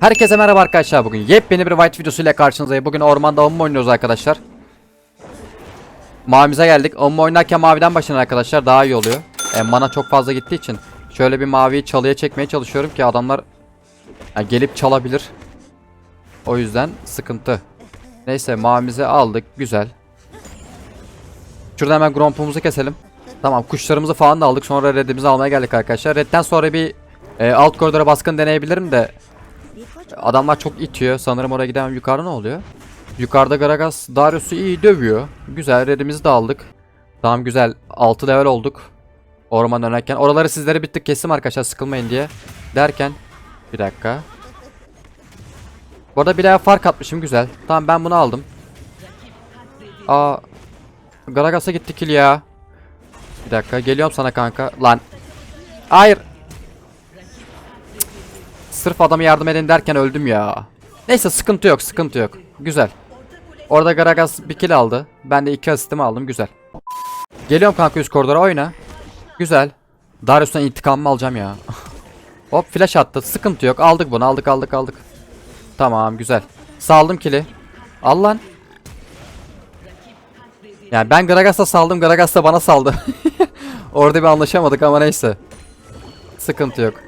Herkese merhaba arkadaşlar bugün yepyeni bir White videosuyla karşınızdayım. Bugün ormanda avunma oynuyoruz arkadaşlar. Mavimize geldik. Avunma oynarken maviden başlayın arkadaşlar daha iyi oluyor. E, mana çok fazla gittiği için şöyle bir maviyi çalıya çekmeye çalışıyorum ki adamlar ya, gelip çalabilir. O yüzden sıkıntı. Neyse mavimizi aldık güzel. Şurada hemen grompumuzu keselim. Tamam kuşlarımızı falan da aldık. Sonra redimizi almaya geldik arkadaşlar. Redden sonra bir e, alt koridora baskın deneyebilirim de Adamlar çok itiyor. Sanırım oraya gidemem. Yukarıda ne oluyor? Yukarıda Gragas Darius'u iyi dövüyor. Güzel. Redimizi de aldık. Tamam güzel. 6 level olduk. Orman dönerken. Oraları sizlere bittik kesim arkadaşlar sıkılmayın diye. Derken. Bir dakika. Bu arada bir level fark atmışım. Güzel. Tamam ben bunu aldım. Aa. Gragas'a gitti kill ya. Bir dakika. Geliyorum sana kanka. Lan. Hayır. Sırf adamı yardım edin derken öldüm ya. Neyse sıkıntı yok sıkıntı yok. Güzel. Orada Gragas bir kill aldı. Ben de iki asistimi aldım güzel. Geliyorum kanka üst koridora oyna. Güzel. Darius'tan intikamımı alacağım ya. Hop flash attı. Sıkıntı yok. Aldık bunu aldık aldık aldık. Tamam güzel. Saldım kill'i. Al lan. Yani ben Gragas'a saldım. Gragas da bana saldı. Orada bir anlaşamadık ama neyse. Sıkıntı yok.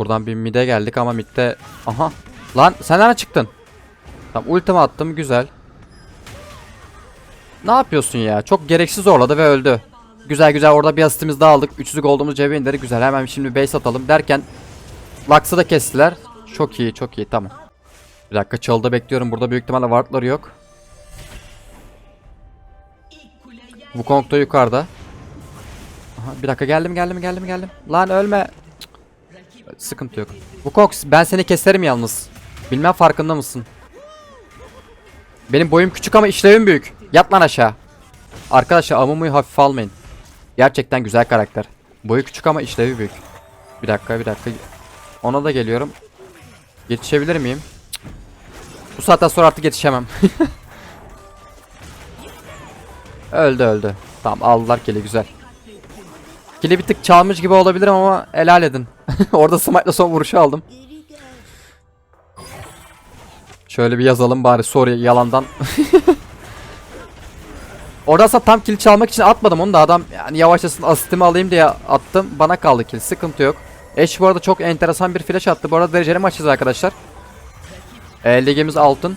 Buradan bir mid'e geldik ama mid'de... Aha. Lan sen nereden çıktın? Tamam ultimi attım güzel. Ne yapıyorsun ya? Çok gereksiz zorladı ve öldü. Güzel güzel orada bir asistimiz daha aldık. 300'lük olduğumuz cebe indirdik. Güzel hemen şimdi base atalım derken Lux'ı da kestiler. Çok iyi çok iyi tamam. Bir dakika çalıda bekliyorum. Burada büyük ihtimalle wardları yok. Wukong da yukarıda. Aha, bir dakika geldim geldim geldim geldim. Lan ölme. Sıkıntı yok. Bu Cox ben seni keserim yalnız. Bilmem farkında mısın? Benim boyum küçük ama işlevim büyük. Yat lan aşağı. Arkadaşlar Amumu'yu hafife almayın. Gerçekten güzel karakter. Boyu küçük ama işlevi büyük. Bir dakika bir dakika. Ona da geliyorum. Yetişebilir miyim? Bu saatten sonra artık yetişemem. öldü öldü. Tamam aldılar kili güzel. Kili bir tık çalmış gibi olabilirim ama helal edin. Orada smite'la son vuruşu aldım. Şöyle bir yazalım bari sorry yalandan. Orada aslında tam kill çalmak için atmadım onu da adam yani yavaşlasın asistimi alayım diye attım. Bana kaldı kill sıkıntı yok. Eş bu arada çok enteresan bir flash attı. Bu arada dereceli maçız arkadaşlar. E, ligimiz altın.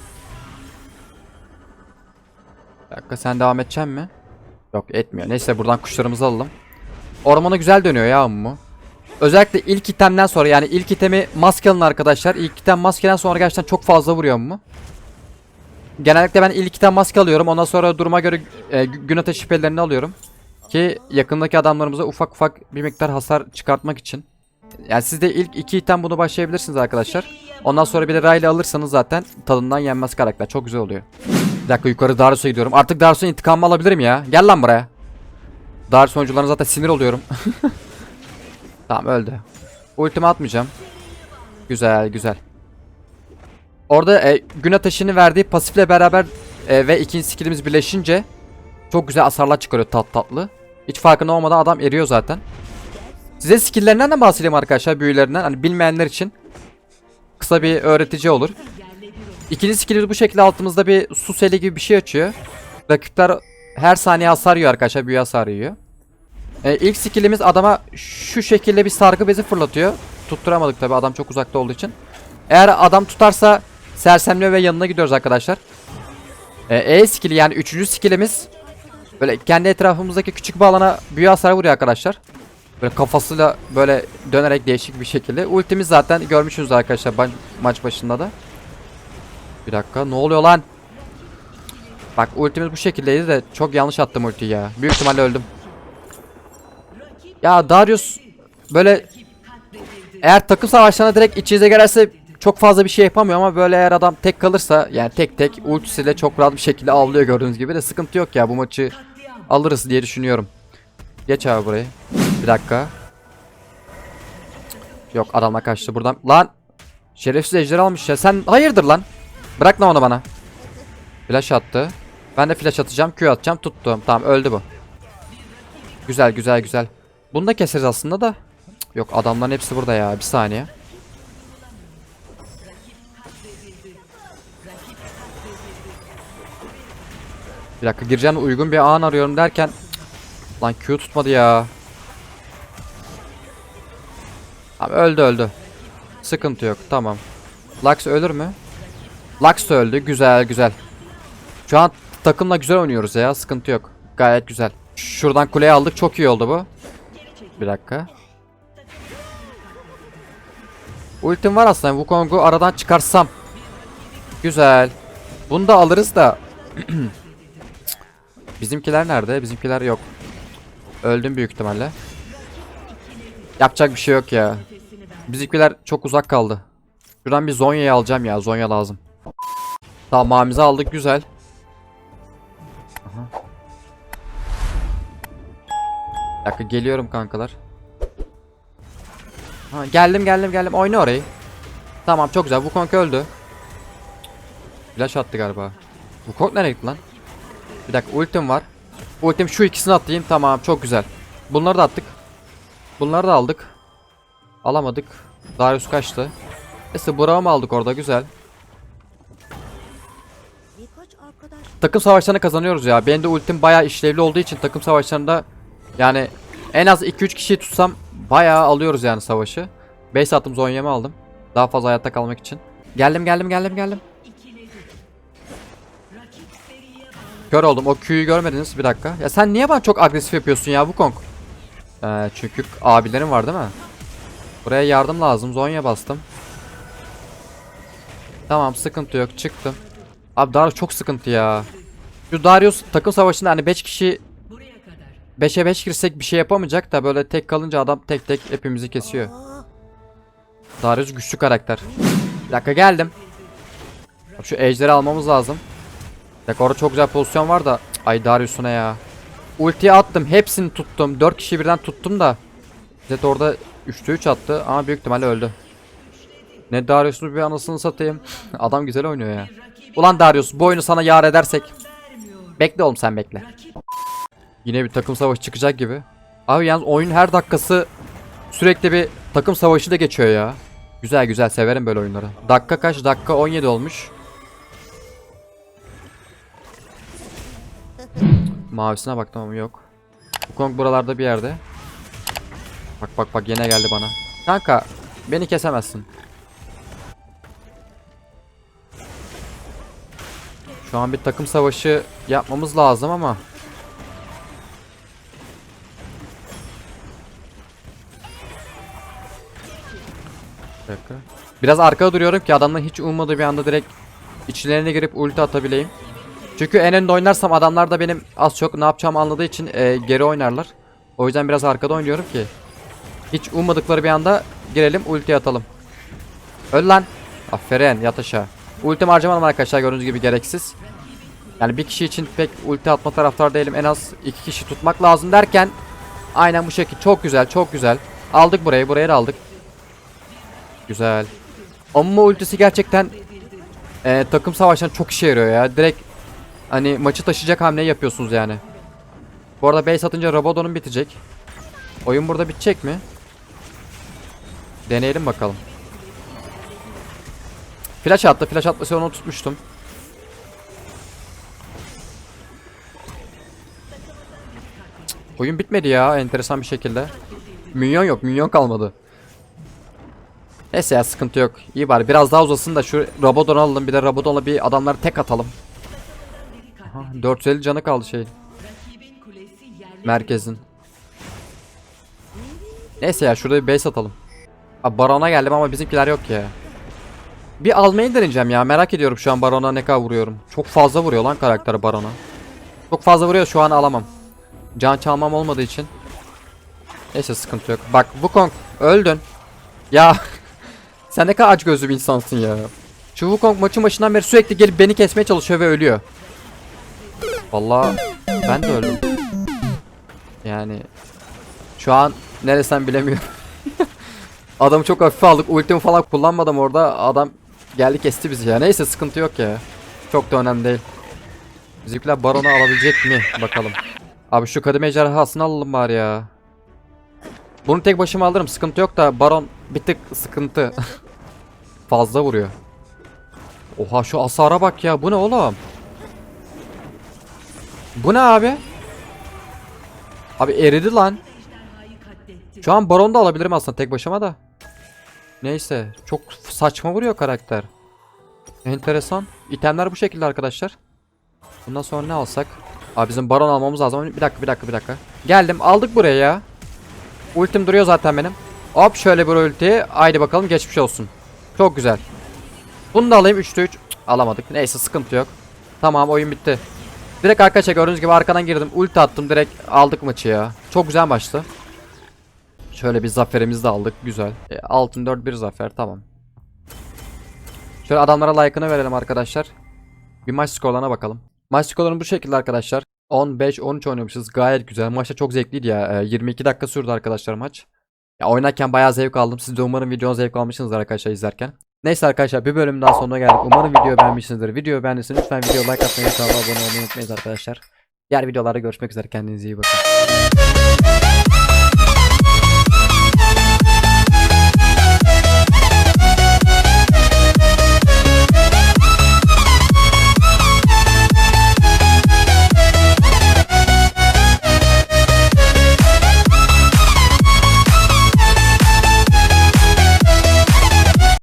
Bir dakika sen devam edeceksin mi? Yok etmiyor. Neyse buradan kuşlarımızı alalım. Ormana güzel dönüyor ya mu. Özellikle ilk itemden sonra yani ilk itemi maske alın arkadaşlar. İlk item maskeden sonra gerçekten çok fazla vuruyor mu? Genellikle ben ilk item maske alıyorum. Ondan sonra duruma göre e, gün ateş şüphelerini alıyorum. Ki yakındaki adamlarımıza ufak ufak bir miktar hasar çıkartmak için. Yani siz de ilk iki item bunu başlayabilirsiniz arkadaşlar. Ondan sonra bir de Riley alırsanız zaten tadından yenmez karakter. Çok güzel oluyor. Bir dakika yukarı Darius'a gidiyorum. Artık Darius'un intikamımı alabilirim ya. Gel lan buraya. Darius oyuncularına zaten sinir oluyorum. Tamam öldü. Ultimi atmayacağım. Güzel güzel. Orada e, gün ateşini verdiği pasifle beraber e, ve ikinci skillimiz birleşince çok güzel hasarlar çıkarıyor tat tatlı. Hiç farkında olmadan adam eriyor zaten. Size skilllerinden de bahsedeyim arkadaşlar büyülerinden. Hani bilmeyenler için kısa bir öğretici olur. İkinci skillimiz bu şekilde altımızda bir su seli gibi bir şey açıyor. Rakipler her saniye hasar yiyor arkadaşlar. Büyü hasar yiyor. Ee, ilk skillimiz adama şu şekilde bir sargı bezi fırlatıyor. Tutturamadık tabi adam çok uzakta olduğu için. Eğer adam tutarsa sersemliyor ve yanına gidiyoruz arkadaşlar. Ee, e skilli yani üçüncü skillimiz böyle kendi etrafımızdaki küçük bir alana büyü hasar vuruyor arkadaşlar. Böyle kafasıyla böyle dönerek değişik bir şekilde. Ultimiz zaten görmüşsünüz arkadaşlar ma- maç başında da. Bir dakika ne oluyor lan? Bak ultimiz bu şekildeydi de çok yanlış attım ultiyi ya. Büyük ihtimalle öldüm. Ya Darius böyle eğer takım savaşlarına direkt içinize girerse çok fazla bir şey yapamıyor ama böyle eğer adam tek kalırsa yani tek tek ultisiyle çok rahat bir şekilde avlıyor gördüğünüz gibi de sıkıntı yok ya bu maçı alırız diye düşünüyorum. Geç abi burayı. Bir dakika. Yok adamla kaçtı buradan. Lan şerefsiz ejder almış ya. Sen hayırdır lan? Bırak lan onu bana. Flash attı. Ben de flash atacağım. Q atacağım. Tuttum. Tamam öldü bu. Güzel güzel güzel. Bunu da keseriz aslında da. Yok adamların hepsi burada ya. Bir saniye. Bir dakika gireceğim uygun bir an arıyorum derken. Lan Q tutmadı ya. Abi öldü öldü. Sıkıntı yok tamam. Lux ölür mü? Lux öldü güzel güzel. Şu an takımla güzel oynuyoruz ya sıkıntı yok. Gayet güzel. Şuradan kuleyi aldık çok iyi oldu bu. Bir dakika. Ultim var aslında Wukong'u aradan çıkarsam. Güzel. Bunu da alırız da. Bizimkiler nerede? Bizimkiler yok. Öldüm büyük ihtimalle. Yapacak bir şey yok ya. Bizimkiler çok uzak kaldı. Şuradan bir Zonya'yı alacağım ya. Zonya lazım. Tamam mamizi aldık güzel. Bir dakika geliyorum kankalar. Ha, geldim geldim geldim. Oyna orayı. Tamam çok güzel. Wukong öldü. Flash attı galiba. Wukong nereye gitti lan? Bir dakika ultim var. Ultim şu ikisini atayım. Tamam çok güzel. Bunları da attık. Bunları da aldık. Alamadık. Darius kaçtı. Neyse Burak'ı mı aldık orada güzel. Takım savaşlarını kazanıyoruz ya. Benim de ultim bayağı işlevli olduğu için takım savaşlarında yani en az 2-3 kişiyi tutsam bayağı alıyoruz yani savaşı. Base attım Zonya'mı aldım. Daha fazla hayatta kalmak için. Geldim geldim geldim geldim. Kör oldum. O Q'yu görmediniz. Bir dakika. Ya sen niye bana çok agresif yapıyorsun ya Wukong? Ee, çünkü abilerim var değil mi? Buraya yardım lazım. Zonya bastım. Tamam sıkıntı yok. Çıktım. Abi Darius çok sıkıntı ya. Şu Darius takım savaşında hani 5 kişi 5'e 5 girsek bir şey yapamayacak da böyle tek kalınca adam tek tek hepimizi kesiyor. Darius güçlü karakter. Bir dakika geldim. Bak Şu ejderi almamız lazım. Orada çok güzel pozisyon var da. Ay Darius'una ya. Ultiyi attım. Hepsini tuttum. 4 kişi birden tuttum da. Zed orada 3'te 3 attı ama büyük ihtimalle öldü. Ne Darius'u bir anasını satayım. Adam güzel oynuyor ya. Ulan Darius bu oyunu sana yar edersek. Bekle oğlum sen bekle. Yine bir takım savaşı çıkacak gibi. Abi yalnız oyun her dakikası sürekli bir takım savaşı da geçiyor ya. Güzel güzel severim böyle oyunları. Dakika kaç? Dakika 17 olmuş. Mavisine baktım ama yok. Wukong buralarda bir yerde. Bak bak bak yine geldi bana. Kanka beni kesemezsin. Şu an bir takım savaşı yapmamız lazım ama. Dakika. Biraz arkada duruyorum ki adamların hiç ummadığı bir anda direkt içlerine girip ulti atabileyim. Çünkü en önde oynarsam adamlar da benim az çok ne yapacağımı anladığı için e, geri oynarlar. O yüzden biraz arkada oynuyorum ki. Hiç ummadıkları bir anda girelim ulti atalım. Öl lan. Aferin yat aşağı. Ultim harcamadım arkadaşlar gördüğünüz gibi gereksiz. Yani bir kişi için pek ulti atma taraftar değilim. En az iki kişi tutmak lazım derken aynen bu şekil. Çok güzel çok güzel. Aldık burayı buraya aldık. Güzel. Amma ultisi gerçekten e, takım savaşlarında çok işe yarıyor ya. Direkt hani maçı taşıyacak hamle yapıyorsunuz yani. Bu arada base atınca Rabadon'un bitecek. Oyun burada bitecek mi? Deneyelim bakalım. Flash attı. Flash atması onu tutmuştum. Oyun bitmedi ya enteresan bir şekilde. Minyon yok. Minyon kalmadı. Neyse ya sıkıntı yok. İyi bari biraz daha uzasın da şu Rabadon alalım. Bir de Rabadon'la bir adamları tek atalım. Aha, 450 canı kaldı şeyin. Merkezin. Neyse ya şurada bir base atalım. Abi Baron'a geldim ama bizimkiler yok ya. Bir almayı deneyeceğim ya. Merak ediyorum şu an Baron'a ne kadar vuruyorum. Çok fazla vuruyor lan karakter Baron'a. Çok fazla vuruyor şu an alamam. Can çalmam olmadığı için. Neyse sıkıntı yok. Bak Wukong öldün. Ya sen ne kadar aç gözlü bir insansın ya. Şu Wukong maçın başından beri sürekli gelip beni kesmeye çalışıyor ve ölüyor. Vallahi ben de öldüm. Yani şu an neresinden bilemiyorum. Adamı çok hafife aldık. Ultimi falan kullanmadım orada. Adam geldi kesti bizi ya. Neyse sıkıntı yok ya. Çok da önemli değil. Bizimkiler baronu alabilecek mi? Bakalım. Abi şu kademe ejderhasını alalım bari ya. Bunu tek başıma alırım. Sıkıntı yok da baron bir tık sıkıntı. Fazla vuruyor. Oha şu hasara bak ya. Bu ne oğlum? Bu ne abi? Abi eridi lan. Şu an Baron da alabilirim aslında tek başıma da. Neyse. Çok saçma vuruyor karakter. Enteresan. İtemler bu şekilde arkadaşlar. Bundan sonra ne alsak? Abi bizim Baron almamız lazım. Bir dakika bir dakika bir dakika. Geldim aldık buraya ya. Ultim duruyor zaten benim. Hop şöyle bir ulti. Haydi bakalım geçmiş olsun. Çok güzel. Bunu da alayım 3'te 3. Alamadık. Neyse sıkıntı yok. Tamam oyun bitti. Direkt arkadaşlar gördüğünüz gibi arkadan girdim. Ulti attım direkt aldık maçı ya. Çok güzel maçtı. Şöyle bir zaferimizi de aldık. Güzel. E, altın 4-1 zafer tamam. Şöyle adamlara like'ını verelim arkadaşlar. Bir maç skorlarına bakalım. Maç skorları bu şekilde arkadaşlar. 15-13 oynamışız. Gayet güzel. Maçta çok zevkliydi ya. E, 22 dakika sürdü arkadaşlar maç. Ya oynarken bayağı zevk aldım. Siz de umarım videonun zevk almışsınızdır arkadaşlar izlerken. Neyse arkadaşlar bir bölüm daha sonuna geldik. Umarım videoyu beğenmişsinizdir. Videoyu beğendiyseniz lütfen video like atmayı, kanala abone olmayı unutmayın arkadaşlar. Diğer videolarda görüşmek üzere. Kendinize iyi bakın.